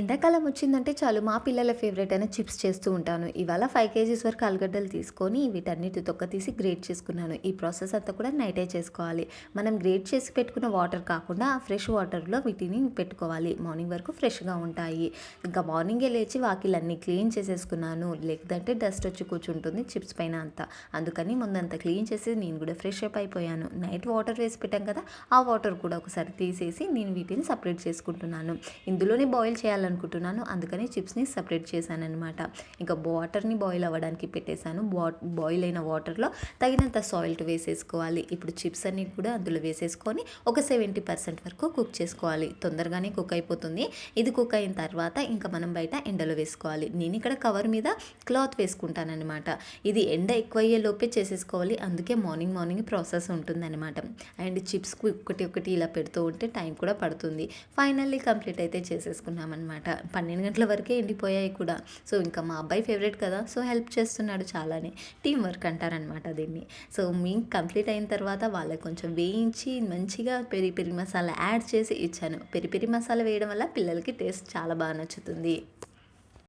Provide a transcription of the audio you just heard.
ఎండాకాలం వచ్చిందంటే చాలు మా పిల్లల ఫేవరెట్ అయిన చిప్స్ చేస్తూ ఉంటాను. ఇవాళ ఫైవ్ కేజీస్ వరకు ఆలుగడ్డలు తీసుకొని వీటన్నిటి తొక్క తీసి గ్రేట్ చేసుకున్నాను. ఈ ప్రాసెస్ అంతా కూడా నైటే చేసుకోవాలి. మనం గ్రేట్ చేసి పెట్టుకున్న వాటర్ కాకుండా ఫ్రెష్ వాటర్లో వీటిని పెట్టుకోవాలి. మార్నింగ్ వరకు ఫ్రెష్గా ఉంటాయి. ఇంకా మార్నింగే లేచి వాకిలన్నీ క్లీన్ చేసేసుకున్నాను. లేదంటే డస్ట్ వచ్చి కూర్చుంటుంది చిప్స్ పైన అంతా. అందుకని ముందంతా క్లీన్ చేసి నేను కూడా ఫ్రెష్ అప్ అయిపోయాను. నైట్ వాటర్ వేసి పెట్టాం కదా ఆ వాటర్ కూడా ఒకసారి తీసేసి నేను వీటిని సపరేట్ చేసుకుంటున్నాను. ఇందులోనే బాయిల్ చేయాలి చేయాలనుకుంటున్నాను అందుకని చిప్స్ని సపరేట్ చేశాను అనమాట ఇంకా వాటర్ని బాయిల్ అవ్వడానికి పెట్టేశాను. బాయిల్ అయిన వాటర్లో తగినంత సాల్ట్ వేసేసుకోవాలి. ఇప్పుడు చిప్స్ అన్ని కూడా అందులో వేసేసుకొని ఒక సెవెంటీ పర్సెంట్ వరకు కుక్ చేసుకోవాలి. తొందరగానే కుక్ అయిపోతుంది. ఇది కుక్ అయిన తర్వాత ఇంకా మనం బయట ఎండలో వేసుకోవాలి. నేను ఇక్కడ కవర్ మీద క్లాత్ వేసుకుంటానమాట ఇది ఎండ ఎక్కువ అయ్యే లోపే చేసేసుకోవాలి. అందుకే మార్నింగ్ మార్నింగ్ ప్రాసెస్ ఉంటుందన్నమాట. అండ్ చిప్స్ ఒకటి ఒకటి ఇలా పెడుతూ ఉంటే టైం కూడా పడుతుంది. ఫైనల్లీ కంప్లీట్ అయితే చేసేసుకున్నామన్నమాట. పన్నెండు గంటల వరకే ఎండిపోయాయి కూడా. సో ఇంకా మా అబ్బాయి ఫేవరెట్ కదా. సో హెల్ప్ చేస్తున్నాడు చాలానే. టీం వర్క్ అంటారనమాట దీన్ని. సో మేము కంప్లీట్ అయిన తర్వాత వాళ్ళకి కొంచెం వేయించి మంచిగా పెరి పెరి మసాలా యాడ్ చేసి ఇచ్చాను. పెరి పెరి మసాలా వేయడం వల్ల పిల్లలకి టేస్ట్ చాలా బాగా నచ్చుతుంది.